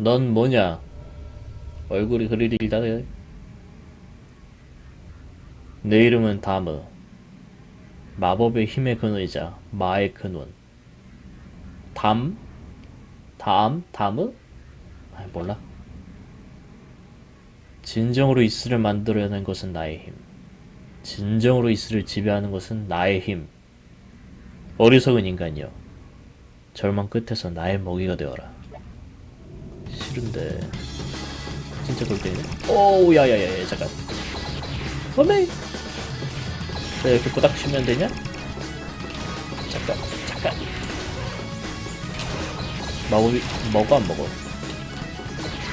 넌 뭐냐? 얼굴이 그리 길다네. 내 이름은 다무. 마법의 힘의 근원이자 마의 근원. 담? 담? 다무? 아 몰라. 진정으로 이슬을 만들어낸 것은 나의 힘. 진정으로 이슬을 지배하는 것은 나의 힘. 어리석은 인간이여. 절망 끝에서 나의 먹이가 되어라. 싫은데. 진짜 골때리네. 오우, 야야야야, 잠깐. 어메! 자, 이렇게 꼬닥 치면 되냐? 잠깐, 잠깐. 마법이, 먹어, 안 먹어?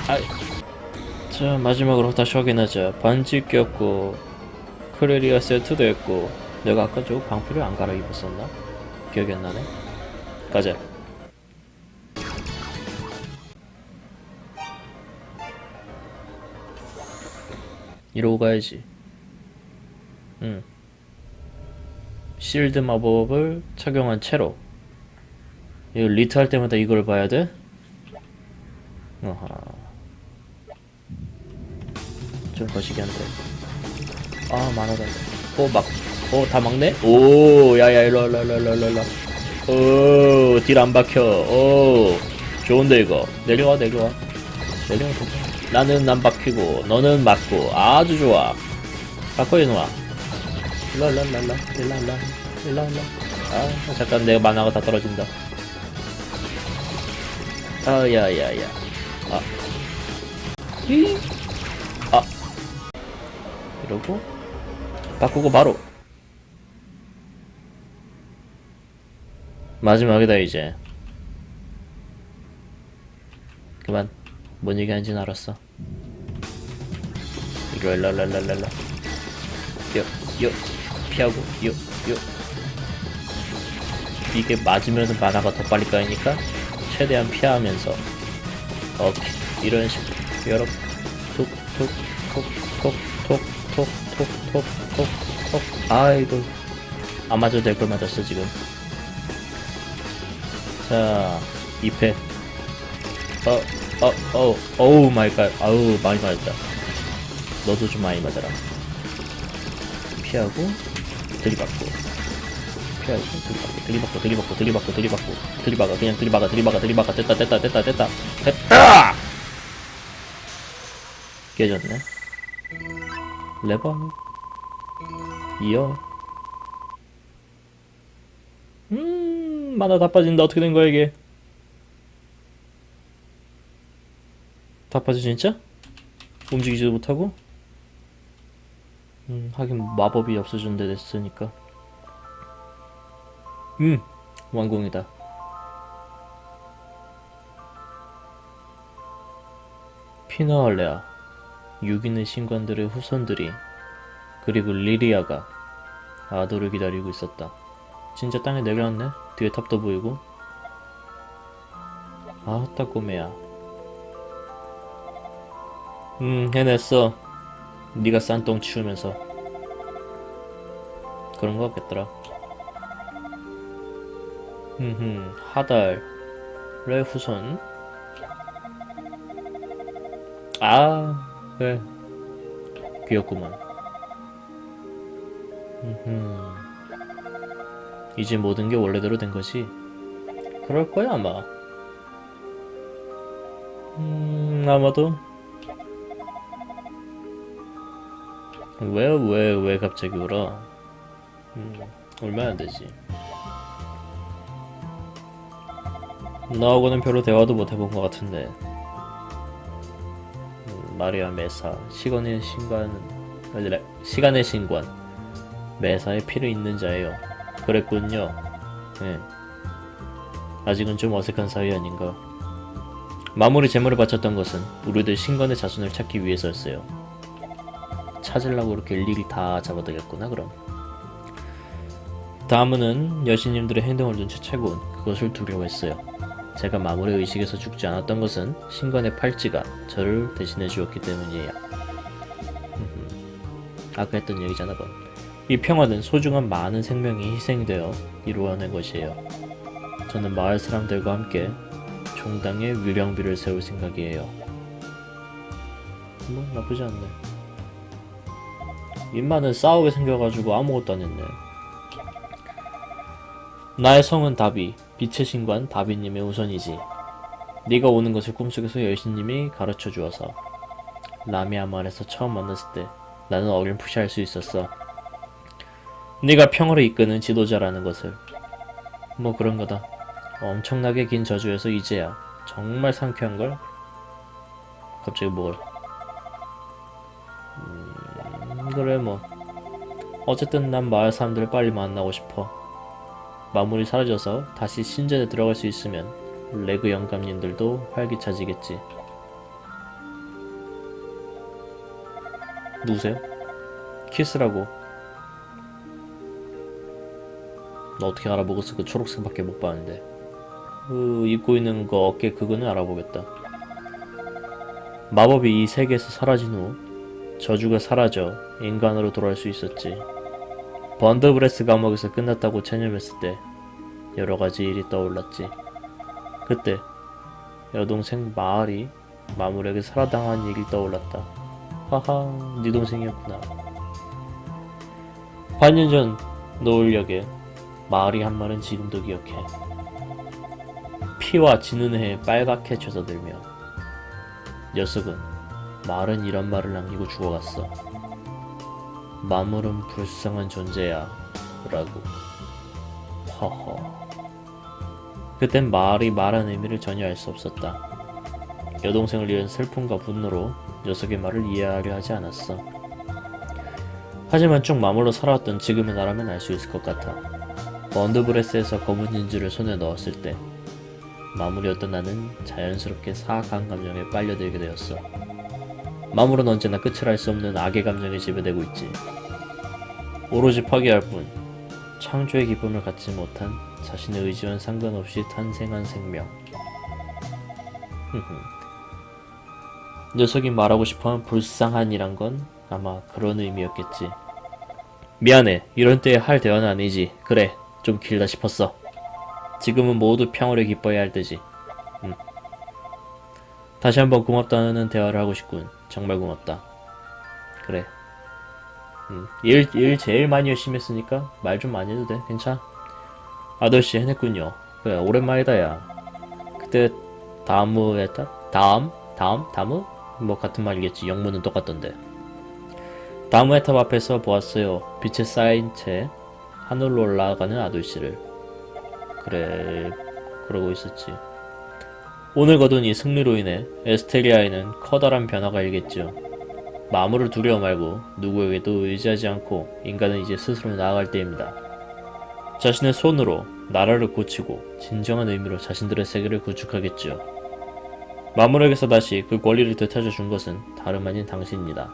아이. 자, 마지막으로 다시 확인하자. 반지 꼈고, 크레리아 세트도 했고, 내가 아까 저 방패를 안 갈아입었었나? 기억이 안 나네. 가자. 이러고 가야지. 응. 실드 마법을 착용한 채로. 이거 리트 할 때마다 이걸 봐야 돼? 어하. 좀 거시기 한데. 아, 많아다. 오, 막, 오, 다 막네? 오, 야야, 일로, 일로, 일로, 일로, 일로. 오, 딜 안 박혀. 오, 좋은데, 이거. 내려와, 내려와. 내려와. 나는 안 박히고, 너는 맞고, 아주 좋아. 바꿔, 이놈아. 일로, 일로, 일로. 아, 잠깐, 내가 만화가 다 떨어진다. 아, 야, 야, 야. 아. 히. 아. 이러고, 바꾸고 바로. 마지막이다, 이제. 그만. 뭔 얘기하는지는 알았어. 일로, 일로, 일로, 일로. 요, 요, 피하고, 요, 요. 이게 맞으면 만화가 더 빨리 까이니까 최대한 피하면서. 오케이. 이런 식으로 여러 톡톡톡톡톡톡톡톡톡톡. 아이고. 안 맞아도 될 걸 맞았어 지금. 자 2패 어어어 어, 어우 마이 갓. 아우 많이 맞았다 너도 좀 많이 맞아라. 피하고 들이받고. 피하고. 들이받고 들이받고 들이받고 들이받고. 들이박아 그냥 들이박아 들이박아 들이박아. 됐다 됐다 됐다 됐다. 됐다! 깨졌네. 레버? 이어? 음 만화 다 빠진다. 어떻게 된 거야 이게? 다 빠져 진짜? 움직이지도 못하고? 음 하긴 마법이 없어진 데 됐으니까 음, 완공이다. 피나알레아, 유기는 신관들의 후손들이 그리고 리리아가 아도를 기다리고 있었다. 진짜 땅에 내려왔네. 뒤에 탑도 보이고. 아따 꼬매야. 음, 해냈어. 네가 싼똥 치우면서 그런 거 같겠더라. 흠흠 하달의 후손. 아 그래 귀엽구만. 흠흠. 이제 모든 게 원래대로 된 거지? 그럴 거야 아마. 음 아마도 왜 왜 왜 갑자기 울어? 음안 되지. 너하고는 별로 대화도 못 해본 것 같은데. 음, 마리아 메사 시간의 신관 아니라 시간의 신관. 메사의 피를 잇는 자예요. 그랬군요. 네. 아직은 좀 어색한 사이 아닌가? 마무리 제물을 바쳤던 것은 우리들 신관의 자손을 찾기 위해서였어요 찾으려고 이렇게 일일이 다 잡아두겠구나 그럼 다음은 여신님들의 행동을 눈치채고 그것을 두려워했어요 제가 마무리 의식에서 죽지 않았던 것은 신관의 팔찌가 저를 대신해 주었기 때문이에요. 아까 했던 얘기잖아, 뭐. 이 평화는 소중한 많은 생명이 희생되어 이루어낸 것이에요. 저는 마을 사람들과 함께 성당에 위령비를 세울 생각이에요. 뭐 나쁘지 않네. 인마는 싸우게 생겨가지고 아무것도 안 했네. 나의 성은 다비, 빛의 신관 다비님의 우선이지. 네가 오는 것을 꿈속에서 여신님이 가르쳐 주어서 라미아 마을에서 처음 만났을 때 나는 어렴풋이 알수 있었어. 네가 평화를 이끄는 지도자라는 것을. 뭐 그런 거다. 엄청나게 긴 저주에서 이제야 정말 상쾌한 걸. 갑자기 뭘? 그래 뭐. 어쨌든 난 마을 사람들을 빨리 만나고 싶어. 마물이 사라져서 다시 신전에 들어갈 수 있으면 레그 영감님들도 활기차지겠지. 누구세요? 키스라고. 너 어떻게 알아보겠어? 그 초록색밖에 못 봤는데. 그 입고 있는 거 어깨 그거는 알아보겠다. 마법이 이 세계에서 사라진 후 저주가 사라져 인간으로 돌아올 수 있었지. 번더브레스 감옥에서 끝났다고 체념했을 때 여러 가지 일이 떠올랐지. 그때 여동생 마을이 마물에게 살아당한 일이 떠올랐다. 하하, 네 동생이었구나. 반년 전 노을역에 마을이 한 말은 지금도 기억해. 피와 해에 빨갛게 젖어들며 녀석은 마을은 이런 말을 남기고 죽어갔어. 마물은 불쌍한 존재야 라고. 허허. 그땐 마을이 말한 의미를 전혀 알 수 없었다. 여동생을 잃은 슬픔과 분노로 녀석의 말을 이해하려 하지 않았어. 하지만 쭉 마물로 살아왔던 지금의 나라면 알 수 있을 것 같아. 번드브레스에서 검은 진주를 손에 넣었을 때 마물이었던 나는 자연스럽게 사악한 감정에 빨려들게 되었어 마물은 언제나 끝을 알 수 없는 악의 감정에 지배되고 있지. 오로지 파괴할 뿐 창조의 기쁨을 갖지 못한 자신의 의지와는 상관없이 탄생한 생명. 녀석이 말하고 싶어한 불쌍한이란 건 아마 그런 의미였겠지. 미안해. 이런 때에 할 대화는 아니지. 그래. 좀 길다 싶었어. 지금은 모두 평화를 기뻐해야 할 때지. 음. 다시 한번 고맙다는 대화를 하고 싶군. 정말 고맙다. 그래. 음, 일, 일 제일 많이 열심히 했으니까 말 좀 많이 해도 돼. 괜찮아. 아저씨 해냈군요. 그래, 오랜만이다, 야. 그때 다무 했다? 다음? 다음? 다무? 뭐 같은 말이겠지. 영문은 똑같던데. 다무 에탑 앞에서 보았어요. 빛에 쌓인 채 하늘로 올라가는 아돌씨를. 그래, 그러고 있었지. 오늘 거둔 이 승리로 인해 에스테리아에는 커다란 변화가 일겠죠. 마물을 두려워 말고 누구에게도 의지하지 않고 인간은 이제 스스로 나아갈 때입니다. 자신의 손으로 나라를 고치고 진정한 의미로 자신들의 세계를 구축하겠죠. 마물에게서 다시 그 권리를 되찾아 준 것은 다름 아닌 당신입니다.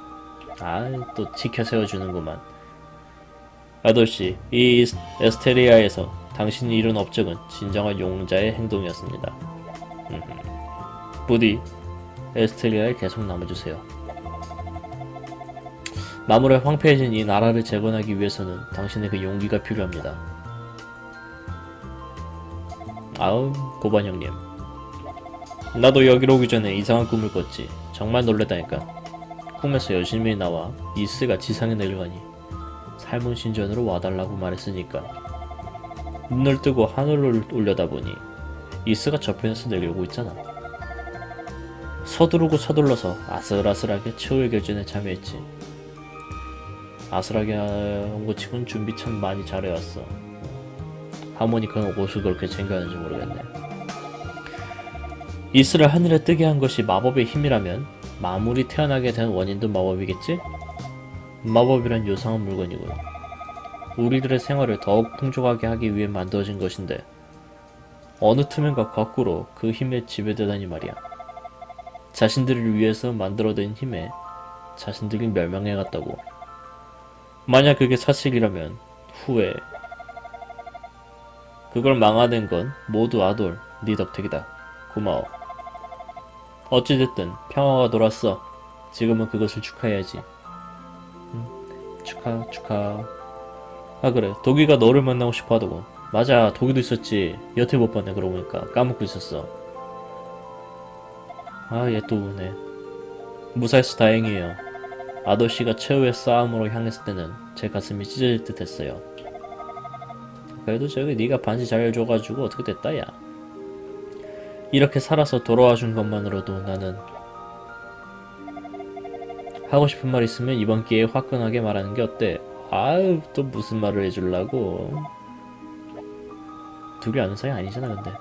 아, 또 지켜 세워주는구만. 아저씨, 이 에스테리아에서 당신이 이룬 업적은 진정한 용자의 행동이었습니다. 부디 에스텔리아에 계속 남아주세요. 마물에 황폐해진 이 나라를 재건하기 위해서는 당신의 그 용기가 필요합니다. 아우 고반 형님. 나도 여기로 오기 전에 이상한 꿈을 꿨지. 정말 놀랬다니까. 꿈에서 여신이 나와 이스가 지상에 내려가니 삶은 신전으로 와달라고 말했으니까 눈을 뜨고 하늘을 올려다보니 이스가 저편에서 내려오고 있잖아. 서두르고 서둘러서 아슬아슬하게 최후의 결전에 참여했지. 아슬하게 한것 치곤 준비 참 많이 잘해왔어. 하모니카는 옷을 그렇게 챙겨하는지 모르겠네. 이스를 하늘에 뜨게 한 것이 마법의 힘이라면 마물이 태어나게 된 원인도 마법이겠지? 마법이란 요상한 물건이군. 우리들의 생활을 더욱 풍족하게 하기 위해 만들어진 것인데 어느 틈엔가 거꾸로 그 힘에 지배되다니 말이야. 자신들을 위해서 만들어낸 힘에 자신들이 멸망해갔다고. 만약 그게 사실이라면 후에 그걸 망하는 건 모두 아돌, 네 덕택이다. 고마워. 어찌됐든 평화가 돌았어. 지금은 그것을 축하해야지. 응, 축하, 축하. 아 그래, 도기가 너를 만나고 싶어 하더군. 맞아, 도기도 있었지. 여태 못 봤네, 그러고 보니까. 까먹고 있었어. 아, 얘 또 우네. 무사해서 다행이에요. 아도씨가 최후의 싸움으로 향했을 때는 제 가슴이 찢어질 듯 했어요. 그래도 저기 네가 반지 잘 줘가지고 어떻게 됐다, 야. 이렇게 살아서 돌아와 준 것만으로도 나는 하고 싶은 말 있으면 이번 기회에 화끈하게 말하는 게 어때? 아유, 또 무슨 말을 해주려고. 둘이 아는 사이 아니잖아, 근데.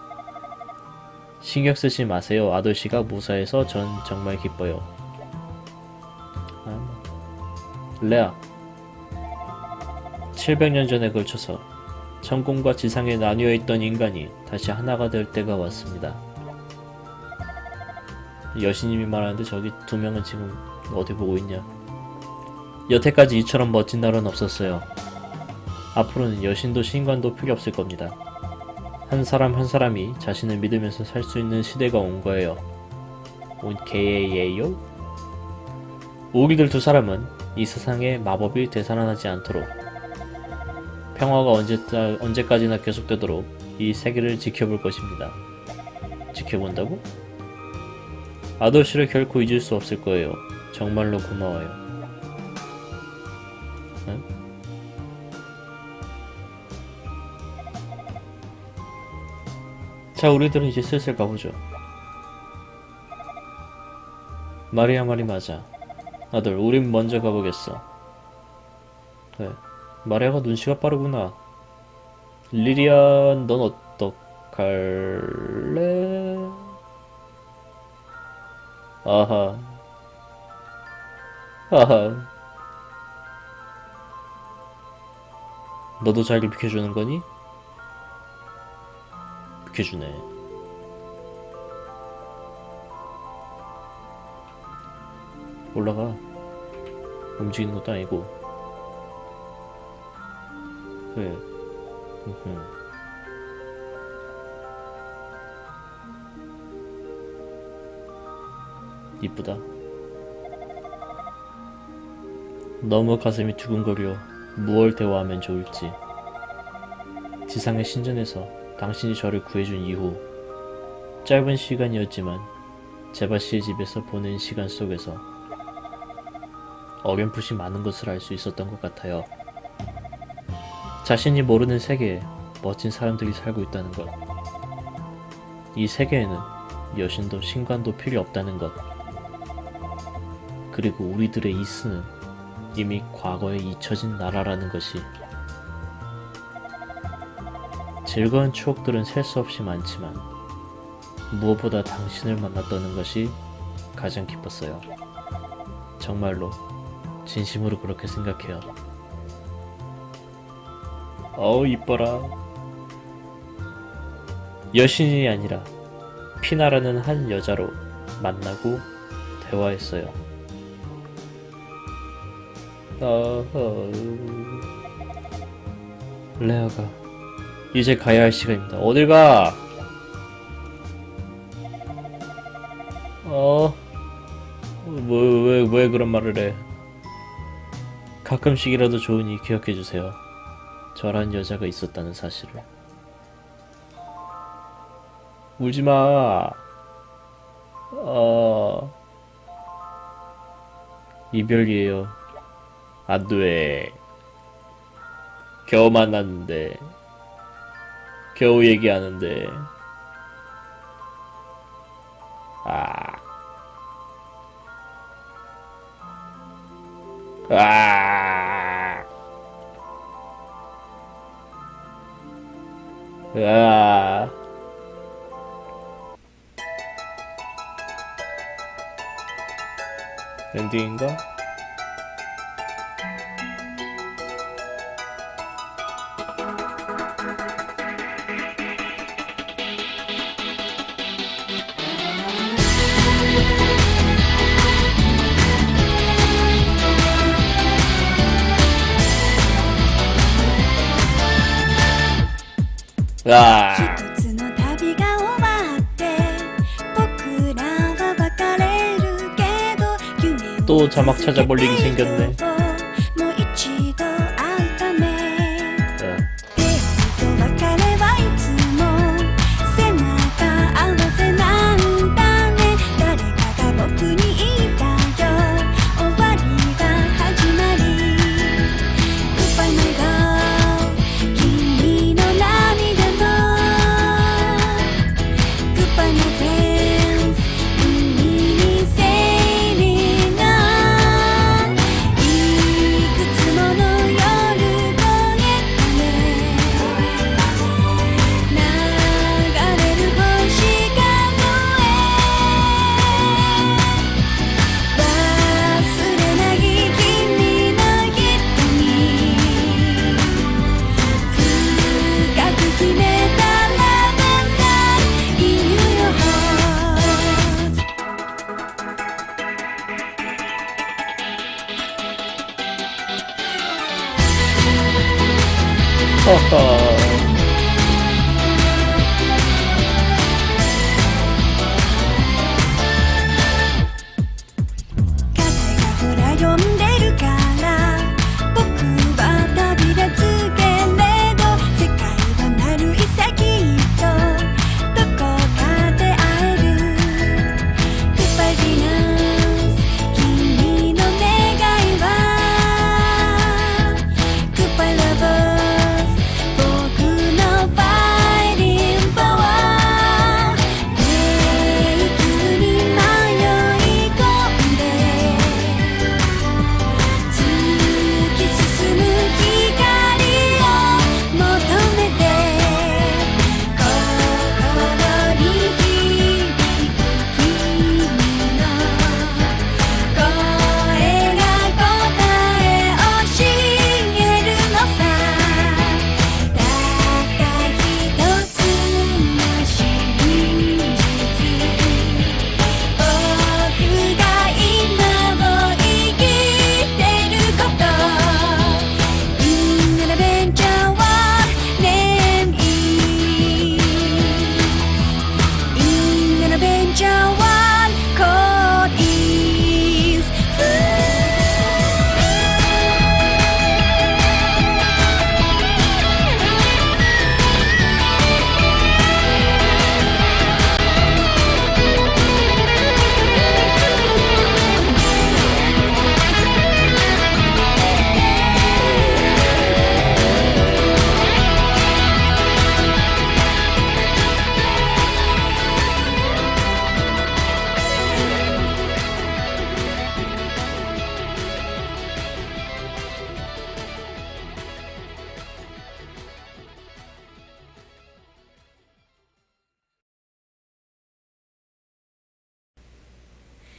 신경 쓰지 마세요. 아도씨가 무사해서 전 정말 기뻐요. 아, 레아. 700년 전에 걸쳐서 천공과 지상에 나뉘어 있던 인간이 다시 하나가 될 때가 왔습니다. 여신님이 말하는데 저기 두 명은 지금 어디 보고 있냐? 여태까지 이처럼 멋진 날은 없었어요. 앞으로는 여신도 신관도 필요 없을 겁니다. 한 사람 한 사람이 자신을 믿으면서 살 수 있는 시대가 온 거예요. 온 개예요? 우리들 두 사람은 이 세상에 마법이 되살아나지 않도록 평화가 언제, 언제까지나 계속되도록 이 세계를 지켜볼 것입니다. 지켜본다고? 아도씨를 결코 잊을 수 없을 거예요. 정말로 고마워요. 자, 우리들은 이제 슬슬 가보죠. 마리아 말이 맞아. 아들, 우린 먼저 가보겠어. 그래. 마리아가 눈치가 빠르구나. 리리안, 넌 어떡할래? 아하. 아하. 너도 자기를 비켜주는 거니? 비켜주네. 올라가. 움직이는 것도 아니고. 그래. 음흠. 이쁘다. 너무 가슴이 두근거려 무얼 대화하면 좋을지. 지상의 신전에서 당신이 저를 구해준 이후 짧은 시간이었지만 제바 씨의 집에서 보낸 시간 속에서 어렴풋이 많은 것을 알 수 있었던 것 같아요. 자신이 모르는 세계에 멋진 사람들이 살고 있다는 것. 이 세계에는 여신도 신관도 필요 없다는 것. 그리고 우리들의 이스는 이미 과거에 잊혀진 나라라는 것이. 즐거운 추억들은 셀 수 없이 많지만 무엇보다 당신을 만났다는 것이 가장 기뻤어요. 정말로 진심으로 그렇게 생각해요. 어우 이뻐라. 여신이 아니라 피나라는 한 여자로 만나고 대화했어요. 어허... 레아가 이제 가야 할 시간입니다. 어딜 가? 어? 뭐, 왜, 왜 그런 말을 해? 가끔씩이라도 좋으니 기억해주세요. 저란 여자가 있었다는 사실을. 울지 마. 어. 이별이에요. 안 돼. 겨우 만났는데. 겨우 얘기하는데. 아. 아. 아. 엔딩인가? 아. 一つの旅が終わって僕らは別れるけど夢を 또 자막 찾아볼 일이 생겼네.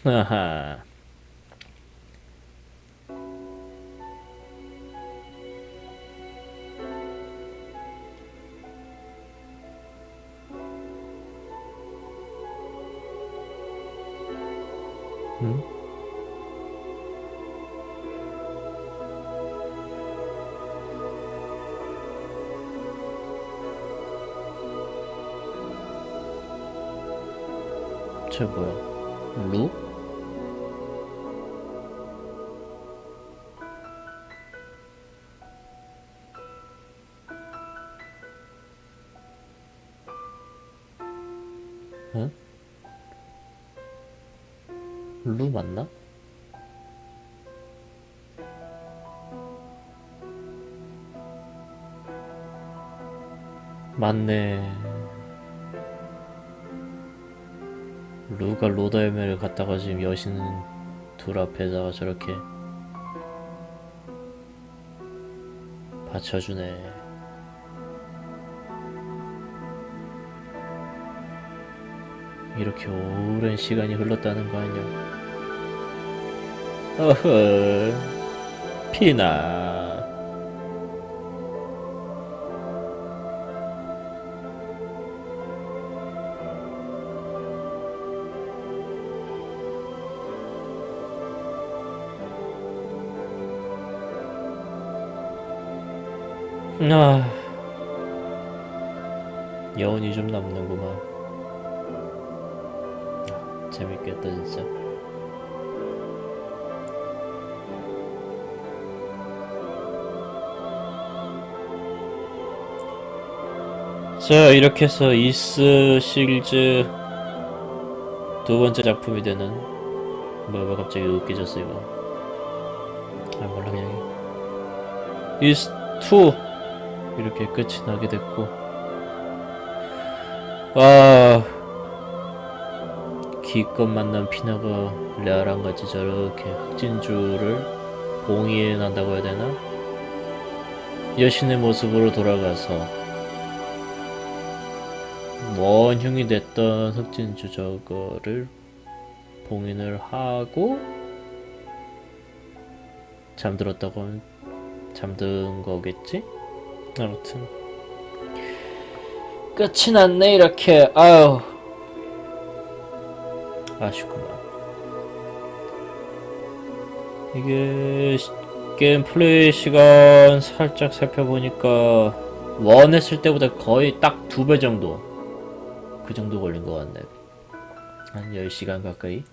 하하. 응? 쟤 뭐야? 루? 맞네. 루가 로더헬멧을 갖다가 지금 여신 둘 앞에다가 저렇게 받쳐주네. 이렇게 오랜 시간이 흘렀다는 거 아니야? 어허, 피나. 아, 여운이 좀 남는구만. 아, 재밌겠다 진짜. 자 이렇게 해서 이스 시리즈 두 번째 작품이 되는 뭐야 갑자기 웃기졌어 이거 아 몰라 그냥 이스 2 이렇게 끝이 나게 됐고 아 기껏 만난 피나가 레아랑 같이 저렇게 흑진주를 봉인한다고 해야 되나? 여신의 모습으로 돌아가서 원흉이 됐던 흑진주 저거를 봉인을 하고 잠들었다고 하면 잠든 거겠지? 아무튼. 끝이 났네 이렇게. 아유 아쉽구나. 이게 시- 게임 플레이 시간 살짝 살펴보니까 원 했을 때보다 거의 딱 두 배 정도 그 정도 걸린 것 같네. 한 10시간 가까이?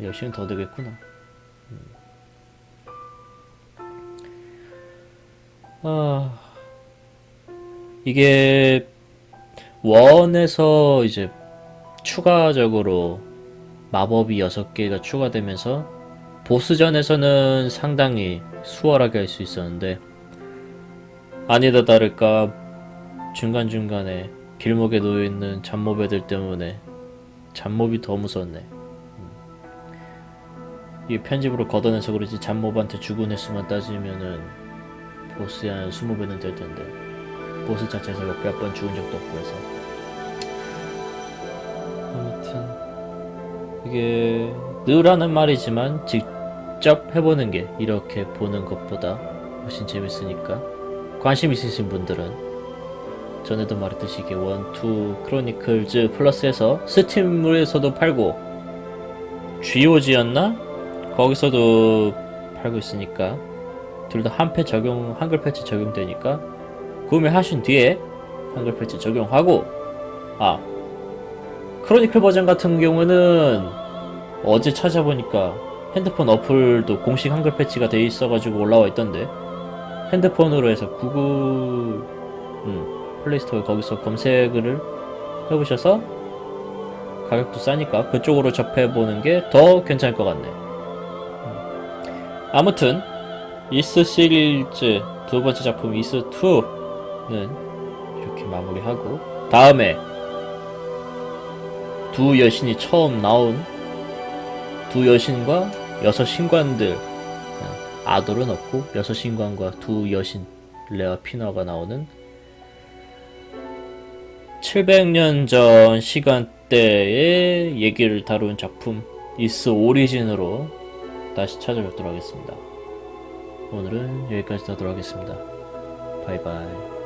10시간 더 되겠구나 아 이게 원에서 이제 추가적으로 마법이 6개가 추가되면서 보스전에서는 상당히 수월하게 할 수 있었는데 아니다 다를까 중간중간에 길목에 놓여있는 잡몹 애들 때문에 잡몹이 더 무서웠네 음. 이게 편집으로 걷어내서 그러지 잡몹한테 죽은 횟수만 따지면은 보스에 한 20배는 될 텐데 보스 자체에서 몇번 죽은 적도 없고 해서 아무튼 이게 늘 하는 말이지만 직접 해보는 게 이렇게 보는 것보다 훨씬 재밌으니까 관심 있으신 분들은 전에도 말했듯이 이게 원투 크로니클즈 플러스에서 스팀에서도 팔고 GOG였나? 거기서도 팔고 있으니까 둘 다 한패 적용 한글 패치 적용되니까 구매하신 뒤에 한글 패치 적용하고 아 크로니클 버전 같은 경우는 어제 찾아보니까 핸드폰 어플도 공식 한글 패치가 돼 있어가지고 올라와 있던데 핸드폰으로 해서 구글 음, 플레이스토어 거기서 검색을 해보셔서 가격도 싸니까 그쪽으로 접해보는 게 더 괜찮을 것 같네. 음. 아무튼 이스 시리즈 두 번째 작품 이스 2는 이렇게 마무리하고 다음에 두 여신이 처음 나온 두 여신과 여섯 신관들 아도를 넣고 여섯 신관과 두 여신 레아 피너가 나오는 700년 전 시간대의 얘기를 다룬 작품 이스 오리진으로 다시 찾아뵙도록 하겠습니다. 오늘은 여기까지 하도록 하겠습니다. 바이바이.